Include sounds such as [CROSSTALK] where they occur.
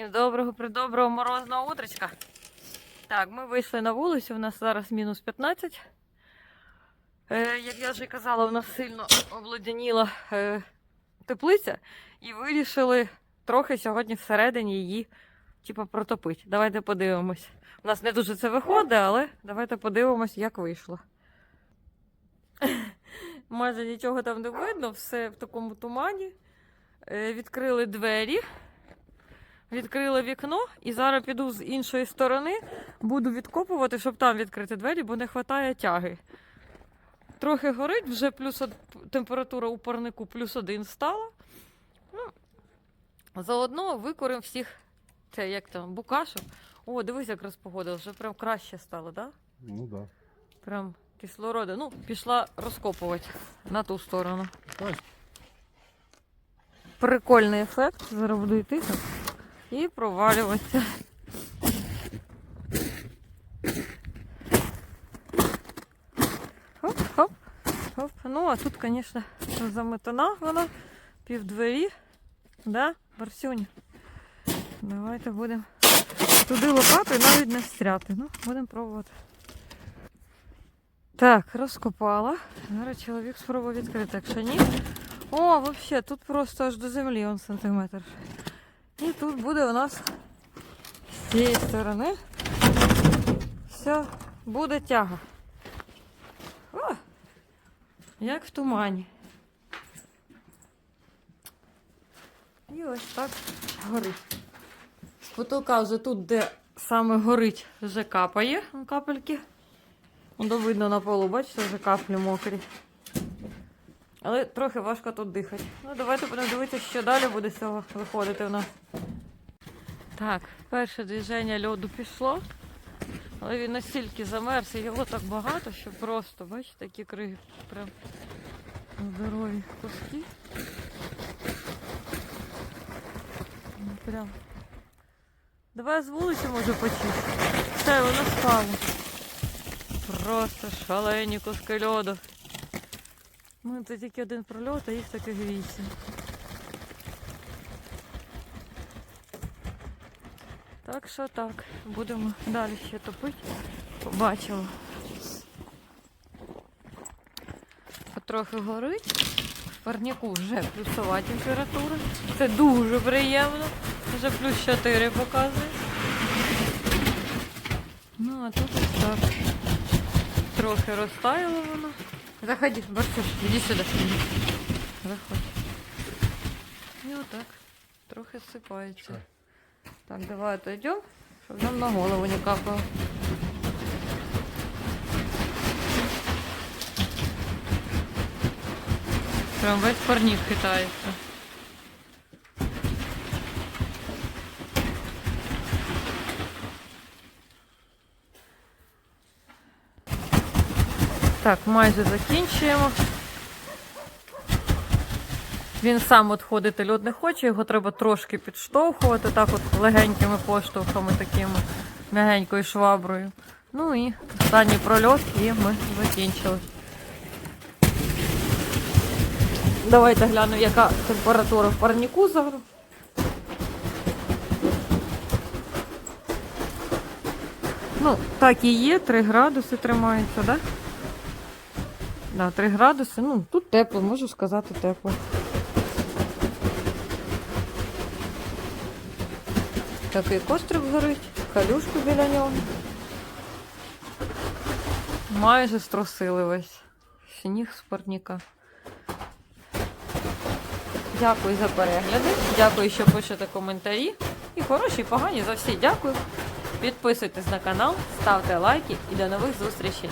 Всім доброго придоброго морозного утречка. Так, ми вийшли на вулицю, у нас зараз мінус 15. Е, як я вже казала, у нас сильно обледяніла е, теплиця, і вирішили трохи сьогодні всередині її типу, протопити. Давайте подивимось. У нас не дуже це виходить, але давайте подивимось, як вийшло. [LAUGHS] Майже нічого там не видно, все в такому тумані. Е, відкрили двері. Відкрила вікно і зараз піду з іншої сторони, буду відкопувати, щоб там відкрити двері, бо не вистачає тяги. Трохи горить, вже плюс од... температура у парнику плюс один стала. Ну, заодно викоримо всіх це як там, букашок. О, дивись, як розпогодило, вже прям краще стало, так? Да? Ну да. Прям кислорода. Ну, пішла розкопувати на ту сторону. Прикольний ефект. Зараз буду йти так і провалюватися. Хоп, хоп. Ну, а тут, звісно, заметана вона, півдвері. Да, Барсюня? Давайте будемо туди лопатою навіть не встряти. Ну, будемо пробувати. Так, розкопала. Зараз чоловік спробує відкрити, якщо ні. О, взагалі, тут просто аж до землі он сантиметр. І тут буде у нас з цієї сторони. Все, буде тяга. О, як в тумані. І ось так горить. З потолка вже тут, де саме горить, вже капає капельки. Воно видно на полу, бачите, вже каплі мокрі. Але трохи важко тут дихати. Ну, давайте будемо дивитися, що далі буде з цього виходити в нас. Так, перше движення льоду пішло. Але він настільки замерз, і його так багато, що просто, бачите, такі криги прям здорові куски. Ну, Прям. Давай з вулиці може почистити. Все, воно спало. Просто шалені куски льоду. Ну, це тільки один прольот, а їх таких вісім. Так що так, будемо далі ще топити. Побачимо. Потрохи горить. В парніку вже плюсова температура. Це дуже приємно. Вже плюс 4 показує. Ну, а тут ось так. Трохи розтаяло воно. Заходи, Барсюш, иди сюда. Заходь. І отак. Трохи сипається. Так, давай отойдем, щоб нам на голову не капало. Прям весь парник хитається. Так, майже закінчуємо. Він сам от ходити льод не хоче, його треба трошки підштовхувати, так от легенькими поштовхами, такими м'ягенькою шваброю. Ну і останній прольот і ми закінчили. Давайте гляну, яка температура в парніку зараз. Ну, так і є, 3 градуси тримається, так? Да? Да, 3 градуси. Ну, тут тепло, можу сказати тепло. Такий кострик горить, калюшку біля нього. Майже струсили весь сніг з парніка. Дякую за перегляди. Дякую, що пишете коментарі. І хороші, і погані за всі. Дякую. Підписуйтесь на канал, ставте лайки і до нових зустрічей.